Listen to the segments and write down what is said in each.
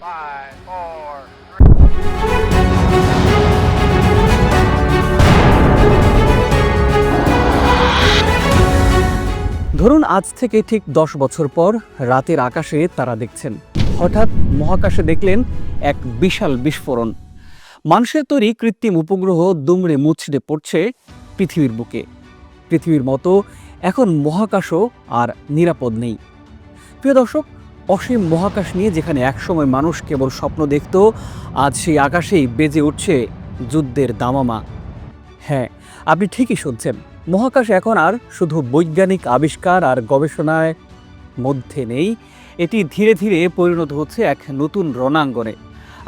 Five, four, ধরুন আজ থেকে ঠিক দশ বছর পর রাতের আকাশে তারা দেখছেন। হঠাৎ মহাকাশে দেখলেন এক বিশাল বিস্ফোরণ। মানুষের তৈরি কৃত্রিম উপগ্রহ দুমড়ে মুচড়ে পড়ছে পৃথিবীর বুকে। পৃথিবীর মতো এখন মহাকাশও আর নিরাপদ নেই। প্রিয় দর্শক অসীম মহাকাশ নিয়ে যেখানে একসময় মানুষ কেবল স্বপ্ন দেখত, আজ সেই আকাশেই বেজে উঠছে যুদ্ধের দামামা। হ্যাঁ আপনি ঠিকই শুনছেন। মহাকাশ এখন আর শুধু বৈজ্ঞানিক আবিষ্কার আর গবেষণায় মধ্যে নেই, এটি ধীরে ধীরে পরিণত হচ্ছে এক নতুন রণাঙ্গনে।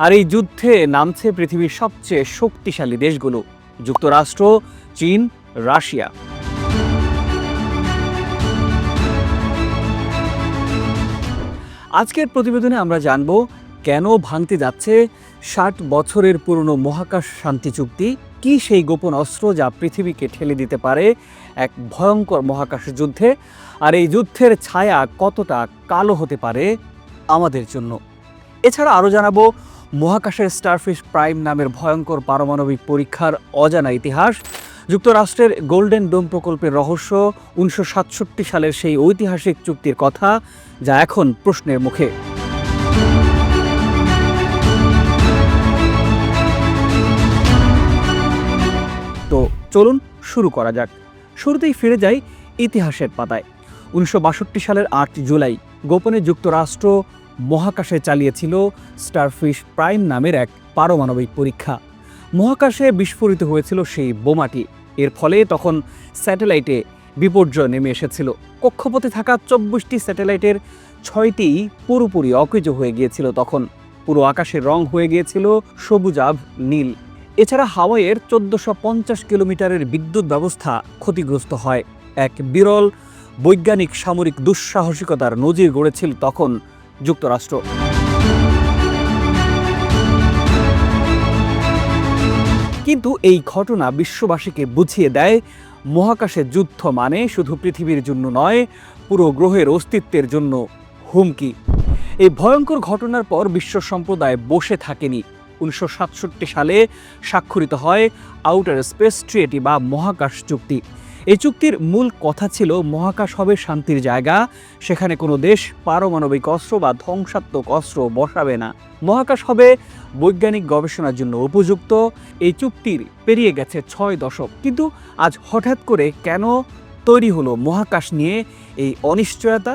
আর এই যুদ্ধে নামছে পৃথিবীর সবচেয়ে শক্তিশালী দেশগুলো, যুক্তরাষ্ট্র, চীন, রাশিয়া। আজকের প্রতিবেদনে আমরা জানব কেন ভাঙতে যাচ্ছে ষাট বছরের পুরনো মহাকাশ শান্তি চুক্তি? কি সেই গোপন অস্ত্র যা পৃথিবীকে ঠেলে দিতে পারে এক ভয়ঙ্কর মহাকাশ যুদ্ধে? আর এই যুদ্ধের ছায়া কতটা কালো হতে পারে আমাদের জন্য? এছাড়া আরও জানাব, মহাকাশের স্টারফিশ প্রাইম নামের ভয়ঙ্কর পারমাণবিক পরীক্ষার অজানা ইতিহাস যুক্তরাষ্ট্রের গোল্ডেন ডোম প্রকল্পের রহস্য উনিশশো সাতষট্টি সালের সেই ঐতিহাসিক চুক্তির কথা যা এখন প্রশ্নের মুখে। তো চলুন শুরু করা যাক। শুরুতেই ফিরে যাই ইতিহাসের পাতায়। উনিশশো বাষট্টি সালের আট জুলাই গোপনে যুক্তরাষ্ট্র মহাকাশে চালিয়েছিল স্টারফিশ প্রাইম নামের এক পারমাণবিক পরীক্ষা। মহাকাশে বিস্ফোরিত হয়েছিল সেই বোমাটি। এর ফলে তখন স্যাটেলাইটে বিপর্যয় নেমে এসেছিল। কক্ষপথে থাকা চব্বিশটি স্যাটেলাইটের ছয়টি পুরোপুরি অকেজ হয়ে গিয়েছিল। তখন পুরো আকাশের রং হয়ে গিয়েছিল সবুজাভ নীল। এছাড়া হাওয়াইয়ের চোদ্দশো পঞ্চাশ কিলোমিটারের বিদ্যুৎ ব্যবস্থা ক্ষতিগ্রস্ত হয়। এক বিরল বৈজ্ঞানিক সামরিক দুঃসাহসিকতার নজির গড়েছিল তখন যুক্তরাষ্ট্র। কিন্তু এই ঘটনা বিশ্ববাসীকে বুঝিয়ে দেয়, মহাকাশে যুদ্ধ মানে শুধু পৃথিবীর জন্য নয়, পুরো গ্রহের অস্তিত্বের জন্য হুমকি। এই ভয়ঙ্কর ঘটনার পর বিশ্ব সম্প্রদায় বসে থাকেনি। উনিশশো সাতষট্টি সালে স্বাক্ষরিত হয় আউটার স্পেস ট্রিয়েটি বা মহাকাশ চুক্তি। এই চুক্তির মূল কথা ছিল মহাকাশ হবে শান্তির জায়গা। সেখানে কোনো দেশ পারমাণবিক অস্ত্র বা ধ্বংসাত্মক অস্ত্র বসাবে না। মহাকাশ হবে বৈজ্ঞানিক গবেষণার জন্য উপযুক্ত। এই চুক্তির পেরিয়ে গেছে ছয় দশক। কিন্তু আজ হঠাৎ করে কেন তৈরি হলো মহাকাশ নিয়ে এই অনিশ্চয়তা?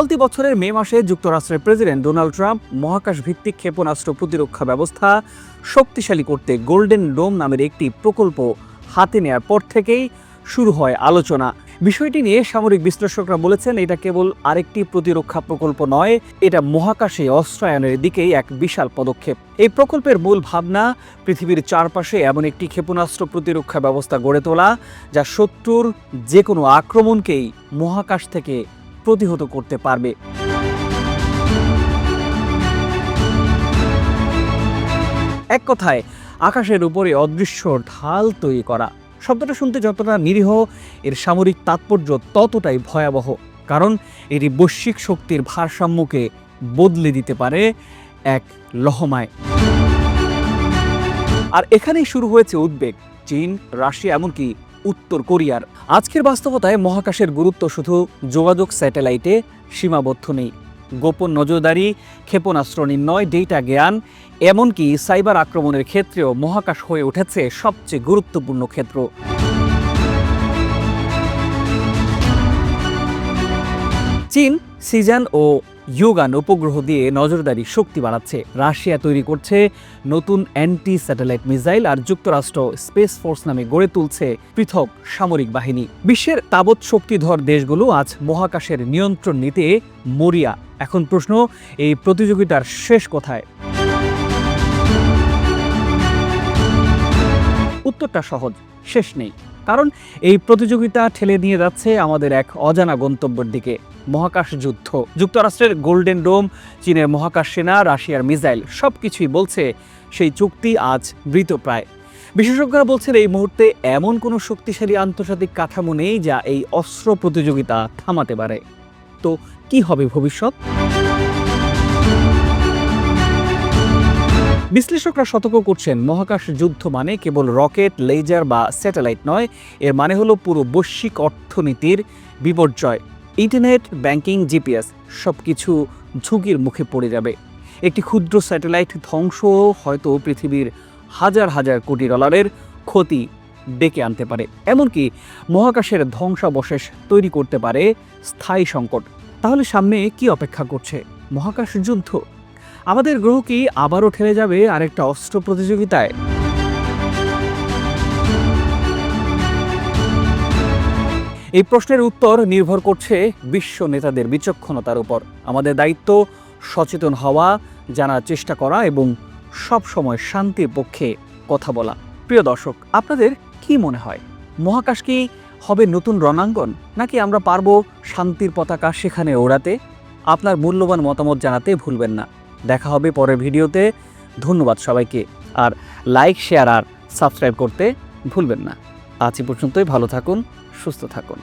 চলতি বছরের মে মাসে যুক্তরাষ্ট্রের প্রেসিডেন্ট ডোনাল্ড ট্রাম্প মহাকাশ ভিত্তিক ক্ষেপণাস্ত্র প্রতিরক্ষা ব্যবস্থা শক্তিশালী করতে গোল্ডেন ডোম নামের একটি প্রকল্প হাতে নেয়ার পর থেকেই শুরু হয় আলোচনা। বিষয়টি নিয়ে সামরিক বিশ্লেষকরা বলেছেন, এটা কেবল আরেকটি প্রতিরক্ষা প্রকল্প নয়, এটা মহাকাশে অস্ত্রায়নের দিকেই এক বিশাল পদক্ষেপ। এই প্রকল্পের মূল ভাবনা, পৃথিবীর চারপাশে এমন একটি ক্ষেপণাস্ত্র প্রতিরক্ষা ব্যবস্থা গড়ে তোলা, যা শত্রুর যে কোনো আক্রমণকেই মহাকাশ থেকে প্রতিহত করতে পারবে। এক কথায়, আকাশের উপরে অদৃশ্য ঢাল তৈরি করা। শব্দটা শুনতে যতটা নিরীহ, এর সামরিক তাৎপর্য ততটাই ভয়াবহ। কারণ, এটি বৈশ্বিক শক্তির ভারসাম্যকে বদলে দিতে পারে এক লহমায়। আর এখানেই শুরু হয়েছে উদ্বেগ। চীন, রাশিয়া, এমনকি উত্তর কোরিয়ার। আজকের বাস্তবতায় মহাকাশের গুরুত্ব শুধু যোগাযোগ স্যাটেলাইটে সীমাবদ্ধ নেই। গোপন নজরদারি, ক্ষেপণাস্ত্র নির্ণয়, ডেটা জ্ঞান, এমনকি সাইবার আক্রমণের ক্ষেত্রেও মহাকাশ হয়ে উঠেছে সবচেয়ে গুরুত্বপূর্ণ ক্ষেত্র। চীন, সিজান ও ইউগান উপগ্রহ দিয়ে নজরদারি শক্তি বাড়াচ্ছে। রাশিয়া তৈরি করছে নতুন অ্যান্টি স্যাটেলাইট মিসাইল আর যুক্তরাষ্ট্র স্পেস ফোর্স নামে গড়ে তুলছে পৃথক সামরিক বাহিনী। বিশ্বের তাবৎ শক্তিধর দেশগুলো আজ মহাকাশের নিয়ন্ত্রণ নিতে মরিয়া। এখন প্রশ্ন, এই প্রতিযোগিতার শেষ কোথায়? উত্তরটা সহজ, শেষ নেই। কারণ এই প্রতিযোগিতা ঠেলে নিয়ে যাচ্ছে আমাদের এক অজানা গন্তব্যের দিকে, মহাকাশ যুদ্ধ। যুক্তরাষ্ট্রের গোল্ডেন ডোম, চীনের মহাকাশ সেনা, রাশিয়ার মিসাইল সব কিছুই বলছে সেই চুক্তি আজ মৃতপ্রায় বিশেষজ্ঞরা বলছেন এই মুহূর্তে এমন কোনো শক্তিশালী আন্তর্জাতিক কাঠামো নেই যা এই অস্ত্র প্রতিযোগিতা থামাতে পারে। তো কি হবে ভবিষ্যৎ? বিশ্লেষকরা সতর্ক করছেন, মহাকাশ যুদ্ধ মানে কেবল রকেট, লেজার বা স্যাটেলাইট নয়, এর মানে হলো পুরো বৈশ্বিক অর্থনীতির বিপর্যয়। ইন্টারনেট, ব্যাংকিং, জিপিএস সব কিছু ঝুঁকির মুখে পড়ে যাবে। একটি ক্ষুদ্র স্যাটেলাইট ধ্বংস হয়তো পৃথিবীর হাজার হাজার কোটি ডলারের ক্ষতি ডেকে আনতে পারে। এমনকি মহাকাশের ধ্বংসাবশেষ তৈরি করতে পারে স্থায়ী সংকট। তাহলে সামনে কি অপেক্ষা করছে? মহাকাশ যুদ্ধ? আমাদের গ্রহ কি আবারও ঠেলে যাবে আরেকটা অস্ত্র প্রতিযোগিতায়? এই প্রশ্নের উত্তর নির্ভর করছে বিশ্ব নেতাদের বিচক্ষণতার উপর। আমাদের দায়িত্ব সচেতন হওয়া, জানার চেষ্টা করা এবং সব সময় শান্তির পক্ষে কথা বলা। প্রিয় দর্শক, আপনাদের কি মনে হয়? মহাকাশ কি হবে নতুন রণাঙ্গন, নাকি আমরা পারব শান্তির পতাকা সেখানে ওড়াতে? আপনার মূল্যবান মতামত জানাতে ভুলবেন না। দেখা হবে পরের ভিডিওতে। ধন্যবাদ সবাইকে। আর লাইক, শেয়ার আর সাবস্ক্রাইব করতে ভুলবেন না। আজ পর্যন্তই, ভালো থাকুন, সুস্থ থাকুন।